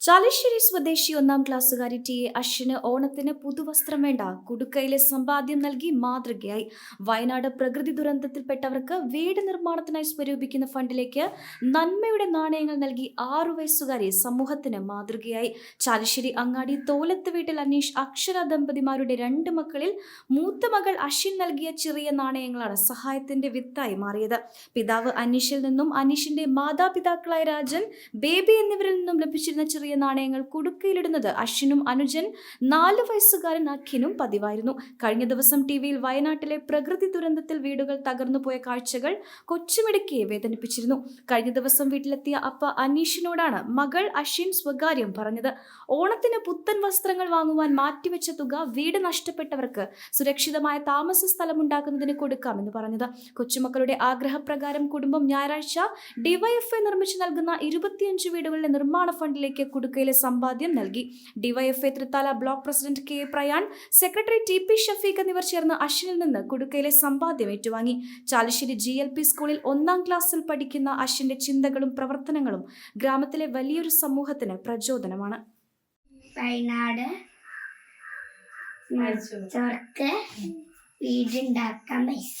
ചാലശ്ശേരി സ്വദേശി ഒന്നാം ക്ലാസ്സുകാരി T A Ashwin ഓണത്തിന് പുതുവസ്ത്രം വേണ്ട കുടുക്കയിലെ സമ്പാദ്യം നൽകി മാതൃകയായി. വയനാട് പ്രകൃതി ദുരന്തത്തിൽപ്പെട്ടവർക്ക് വീട് നിർമ്മാണത്തിനായി സ്വരൂപിക്കുന്ന ഫണ്ടിലേക്ക് നന്മയുടെ നാണയങ്ങൾ നൽകി ആറു വയസ്സുകാരി സമൂഹത്തിന് മാതൃകയായി. ചാലശ്ശേരി അങ്ങാടി തോലത്ത് വീട്ടിൽ അനീഷ് അക്ഷര ദമ്പതിമാരുടെ രണ്ട് മക്കളിൽ മൂത്ത മകൾ അശ്വിൻ നൽകിയ ചെറിയ നാണയങ്ങളാണ് സഹായത്തിന്റെ വിത്തായി മാറിയത്. പിതാവ് അനീഷിൽ നിന്നും അനീഷിന്റെ മാതാപിതാക്കളായ രാജൻ ബേബി എന്നിവരിൽ നിന്നും ലഭിച്ചിരുന്ന ചെറിയ നാണയങ്ങൾ കുടുക്കയിലിടുന്നത് അശ്വിനും അനുജൻ നാല് വയസ്സുകാരൻ അഖിനും പതിവായിരുന്നു. കഴിഞ്ഞ ദിവസം ടി വിയിൽ വയനാട്ടിലെ പ്രകൃതി ദുരന്തത്തിൽ വീടുകൾ തകർന്നുപോയ കാഴ്ചകൾ കൊച്ചുമിടുക്കിയെ വേദനിപ്പിച്ചിരുന്നു. കഴിഞ്ഞ ദിവസം വീട്ടിലെത്തിയ അപ്പ അനീഷിനോടാണ് മകൾ അശ്വിൻ സ്വകാര്യം പറഞ്ഞത്. ഓണത്തിന് പുത്തൻ വസ്ത്രങ്ങൾ വാങ്ങുവാൻ മാറ്റിവെച്ച തുക വീട് നഷ്ടപ്പെട്ടവർക്ക് സുരക്ഷിതമായ താമസ സ്ഥലമുണ്ടാക്കുന്നതിന് കൊടുക്കാമെന്ന് പറഞ്ഞത്. കൊച്ചുമക്കളുടെ ആഗ്രഹപ്രകാരം കുടുംബം ഞായറാഴ്ച ഡിവൈഎഫ്ഐ നിർമ്മിച്ചു നൽകുന്ന ഇരുപത്തിയഞ്ച് വീടുകളുടെ നിർമ്മാണ ഫണ്ടിലേക്ക് കുടുക്കയിലെ സമ്പാദ്യം നൽകി. DYFI Thrithala block president K Prayan secretary T P Shafeeq എന്നിവർ ചേർന്ന് അശ്വിനിൽ നിന്ന് കുടുക്കയിലെ സമ്പാദ്യം ഏറ്റുവാങ്ങി. ചാലശ്ശേരി ജി എൽ പി സ്കൂളിൽ ഒന്നാം ക്ലാസ്സിൽ പഠിക്കുന്ന അശ്വിന്റെ ചിന്തകളും പ്രവർത്തനങ്ങളും ഗ്രാമത്തിലെ വലിയൊരു സമൂഹത്തിന് പ്രചോദനമാണ്. വയനാട് ചോർക്ക് വീടുണ്ടാക്കാൻ പൈസ.